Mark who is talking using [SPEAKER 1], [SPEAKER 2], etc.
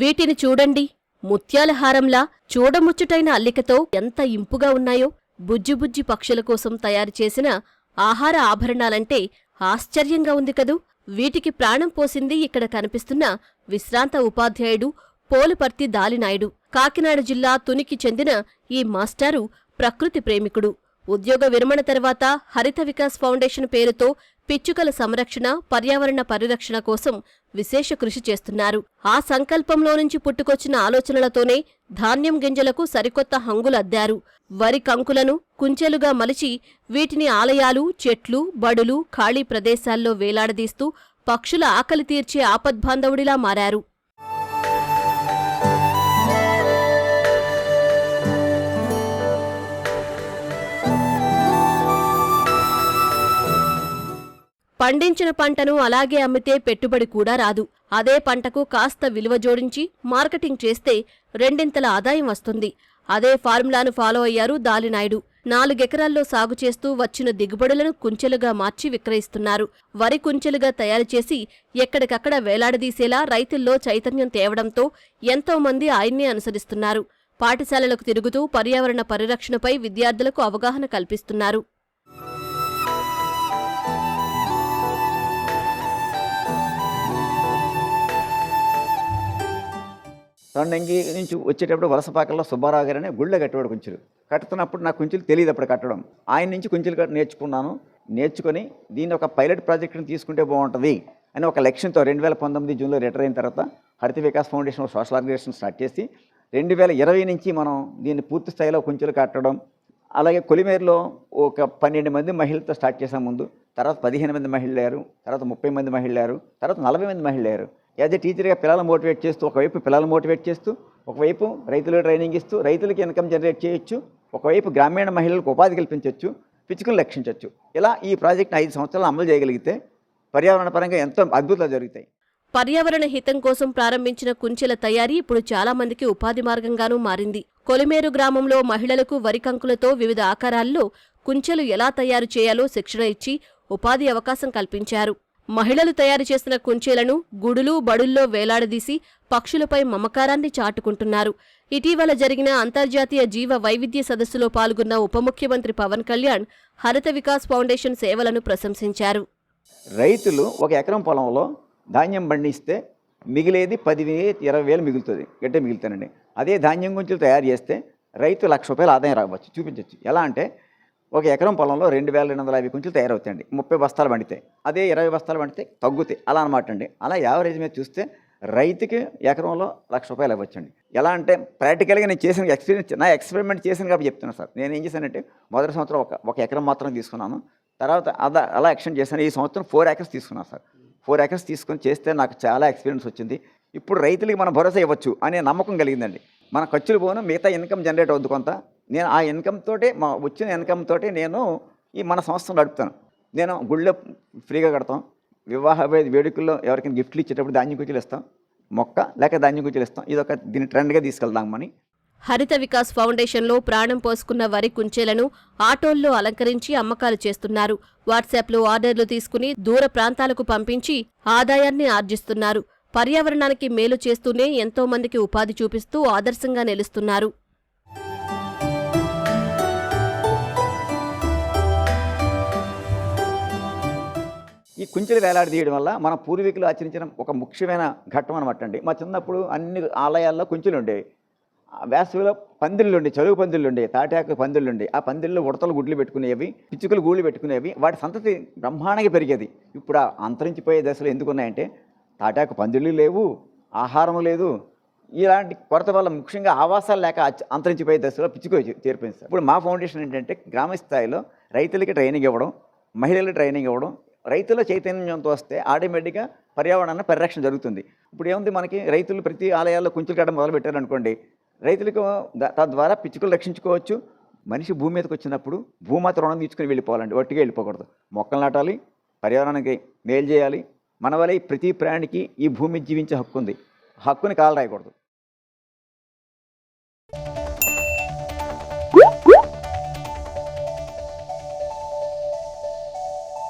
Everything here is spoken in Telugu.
[SPEAKER 1] వీటిని చూడండి. ముత్యాల హారంలా చూడముచ్చుటైన అల్లికతో ఎంత ఇంపుగా ఉన్నాయో. బుజ్జిబుజ్జి పక్షుల కోసం తయారు చేసిన ఆహార ఆభరణాలంటే ఆశ్చర్యంగా ఉంది కదూ. వీటికి ప్రాణం పోసింది ఇక్కడ కనిపిస్తున్న విశ్రాంత ఉపాధ్యాయుడు పోలుపర్తి దాలినాయుడు. కాకినాడ జిల్లా తునికి చెందిన ఈ మాస్టారు ప్రకృతి ప్రేమికుడు. ఉద్యోగ విరమణ తర్వాత హరిత వికాస్ ఫౌండేషన్ పేరుతో పిచ్చుకల సంరక్షణ పర్యావరణ పరిరక్షణ కోసం విశేష కృషి చేస్తున్నారు. ఆ సంకల్పంలో నుంచి పుట్టుకొచ్చిన ఆలోచనలతోనే ధాన్యం గింజలకు సరికొత్త హంగులద్దారు వరి కంకులను కుంచెలుగా మలిచి వీటిని ఆలయాలు చెట్లు బడులు ఖాళీ ప్రదేశాల్లో వేలాడదీస్తూ పక్షుల ఆకలి తీర్చే ఆపద్బాంధవుడిలా మారారు. పండించిన పంటను అలాగే అమ్మితే పెట్టుబడి కూడా రాదు. అదే పంటకు కాస్త విలువ జోడించి మార్కెటింగ్ చేస్తే రెండింతల ఆదాయం వస్తుంది. అదే ఫార్ములాను ఫాలో అయ్యారు దాలినాయుడు. నాలుగెకరాల్లో సాగు చేస్తూ వచ్చిన దిగుబడులను కుంచెలుగా మార్చి విక్రయిస్తున్నారు. వరి కుంచెలుగా తయారు చేసి ఎక్కడికక్కడ వేలాడదీసేలా రైతుల్లో చైతన్యం తేవడంతో ఎంతోమంది ఆయన్నే అనుసరిస్తున్నారు. పాఠశాలలకు తిరుగుతూ పర్యావరణ పరిరక్షణపై విద్యార్థులకు అవగాహన కల్పిస్తున్నారు.
[SPEAKER 2] తొండంగి నుంచి వచ్చేటప్పుడు వలసపాకల్లో సుబ్బారావు గారు అనే గుళ్ళ కట్టేవాడు కుంచులు. కట్టుతున్నప్పుడు నాకు కుంచులు తెలియదు అప్పుడు కట్టడం. ఆయన నుంచి కుంచులు నేర్చుకున్నాను. నేర్చుకొని దీన్ని ఒక పైలట్ ప్రాజెక్ట్ని తీసుకుంటే బాగుంటుంది అని ఒక లక్ష్యంతో రెండు వేల పంతొమ్మిది జూన్లో రిటైర్ అయిన తర్వాత Haritha Vikas foundation social organization start చేసి రెండు వేల ఇరవై నుంచి మనం దీన్ని పూర్తి స్థాయిలో కుంచులు కట్టడం అలాగే కొలిమేరులో ఒక పన్నెండు మంది మహిళలతో స్టార్ట్ చేసాం ముందు తర్వాత పదిహేను మంది మహిళలు అయ్యారు తర్వాత ముప్పై మంది మహిళలు అయ్యారు తర్వాత నలభై మంది మహిళలు అయ్యారు. యాజ్ ఎ టీచర్గా పిల్లలు మోటివేట్ చేస్తూ ఒకవైపు పిల్లలు మోటివేట్ చేస్తూ ఒకవైపు రైతులు ట్రైనింగ్ ఇస్తూ రైతులకి ఇన్కమ్ జనరేట్ చేయొచ్చు ఒకవైపు గ్రామీణ మహిళలకు ఉపాధి కల్పించవచ్చు పిచ్చుకులు రక్షించవచ్చు ఇలా ఈ ప్రాజెక్ట్ని ఐదు సంవత్సరాలు అమలు చేయగలిగితే పర్యావరణ పరంగా ఎంతో అద్భుతాలు జరుగుతాయి.
[SPEAKER 1] పర్యావరణ హితం కోసం ప్రారంభించిన కుంచెల తయారీ ఇప్పుడు చాలా మందికి ఉపాధి మార్గంగానూ మారింది. కొలిమేరు గ్రామంలో మహిళలకు వరి కంకులతో వివిధ ఆకారాల్లో కుంచెలు ఎలా తయారు చేయాలో శిక్షణ ఇచ్చి ఉపాధి అవకాశం కల్పించారు. మహిళలు తయారు చేసిన కుంచెలను గుడులు బడుల్లో వేలాడదీసి పక్షులపై మమకారాన్ని చాటుకుంటున్నారు. ఇటీవల జరిగిన అంతర్జాతీయ జీవ వైవిధ్య సదస్సులో పాల్గొన్న ఉప ముఖ్యమంత్రి పవన్ కళ్యాణ్ హరిత వికాస్ ఫౌండేషన్ సేవలను ప్రశంసించారు.
[SPEAKER 2] రైతులు ఒక ఎకరం పొలంలో ధాన్యం పండిస్తే మిగిలేది పది ఇరవై వేలు మిగులుతుంది. గట్టే మిగులుతానండి. అదే ధాన్యం గుంచులు తయారు చేస్తే రైతు లక్ష రూపాయలు ఆదాయం రావచ్చు. చూపించవచ్చు ఎలా అంటే ఒక ఎకరం పొలంలో రెండు వేల రెండు వందల యాభై కుంచులు తయారవుతాయండి. ముప్పై బస్తాలు పండితాయి అదే ఇరవై బస్తాలు పండితే తగ్గుతాయి. అలా అనమాట అండి అలా యావరేజ్ మీద చూస్తే రైతుకి ఎకరంలో లక్ష రూపాయలు ఇవ్వచ్చండి. ఎలా అంటే ప్రాక్టికల్గా నేను చేసిన ఎక్స్పీరియన్స్ నా ఎక్స్పెరిమెంట్ చేసిన కాబట్టి చెప్తున్నాను సార్. నేను ఏం చేశానంటే మొదటి సంవత్సరం ఒక ఒక ఎకరం మాత్రం తీసుకున్నాను. తర్వాత అదా అలా ఎక్స్టెండ్ చేశాను. ఈ సంవత్సరం ఫోర్ ఎకర్స్ తీసుకున్నాను సార్. ఫోర్ ఎకర్స్ తీసుకొని చేస్తే నాకు చాలా ఎక్స్పీరియన్స్ వచ్చింది. ఇప్పుడు రైతులకి మనం భరోసా ఇవ్వచ్చు అనే నమ్మకం కలిగిందండి. మన ఖర్చులు పోను మిగతా ఇన్కమ్ జనరేట్ అవుద్ది కొంత. నేను ఆ ఇన్కమ్ తోటే మా వచ్చిన ఇన్కమ్ తోటే నేను ఈ మన సంస్థను నడుపుతాను. నేను గుళ్ళో ఫ్రీగా కడతాం. వివాహ వేడుకల్లో ఎవరికైనా గిఫ్ట్లు ఇచ్చేటప్పుడు ధాన్యం కుర్చీలు ఇస్తాం. మొక్క లేక ధాన్యం కుర్చీలు ఇస్తాం. ఇది ఒక దీన్ని ట్రెండ్గా తీసుకెళ్దామని.
[SPEAKER 1] హరిత వికాస్ ఫౌండేషన్లో ప్రాణం పోసుకున్న వరి కుంచెలను ఆటోల్లో అలంకరించి అమ్మకాలు చేస్తున్నారు. వాట్సాప్లో ఆర్డర్లు తీసుకుని దూర ప్రాంతాలకు పంపించి ఆదాయాన్ని ఆర్జిస్తున్నారు. పర్యావరణానికి మేలు చేస్తూనే ఎంతో మందికి ఉపాధి చూపిస్తూ ఆదర్శంగా నిలుస్తున్నారు.
[SPEAKER 2] ఈ కుంచెలు వేలాడదీయడం వల్ల మన పూర్వీకులు ఆచరించిన ఒక ముఖ్యమైన ఘట్టం అనమాట అండి. మా చిన్నప్పుడు అన్ని ఆలయాల్లో కుంచెలు ఉండేవి. వేసవిలో పందిళ్ళు ఉండే చలువు పందిళ్ళు ఉండే తాటాకు పందిళ్ళు ఉండే ఆ పందిళ్ళు ఉడతలు గుడ్లు పెట్టుకునేవి పిచ్చుకలు గూళ్ళు పెట్టుకునేవి. వాటి సంతతి బ్రహ్మాండంగా పెరిగేది. ఇప్పుడు ఆ అంతరించిపోయే దశలు ఎందుకు ఉన్నాయంటే తాటాకు పందిళ్ళు లేవు ఆహారం లేదు. ఇలాంటి కొరత వల్ల ముఖ్యంగా ఆవాసాలు లేక అంతరించిపోయే దశలో పిచ్చుకో చేరిపోయింది ఇప్పుడు మా ఫౌండేషన్ ఏంటంటే గ్రామ స్థాయిలో రైతులకి ట్రైనింగ్ ఇవ్వడం మహిళలకు ట్రైనింగ్ ఇవ్వడం రైతుల చైతన్యంతో వస్తే ఆటోమేటిక్గా పర్యావరణాన్ని పరిరక్షణ జరుగుతుంది. ఇప్పుడు ఏముంది మనకి రైతులు ప్రతి ఆలయాల్లో కుంచులు కట్టడం మొదలు పెట్టారనుకోండి రైతులకు తద్వారా పిచ్చుకలు రక్షించుకోవచ్చు. మనిషి భూమి మీదకి వచ్చినప్పుడు భూమాత రుణం తీసుకుని వెళ్ళిపోవాలండి ఒట్టిగా వెళ్ళిపోకూడదు. మొక్కలు నాటాలి పర్యావరణానికి మేలు చేయాలి. మన వల్ల ఈ ప్రతి ప్రాణికి ఈ భూమి జీవించే హక్కు ఉంది హక్కుని కాలు రాయకూడదు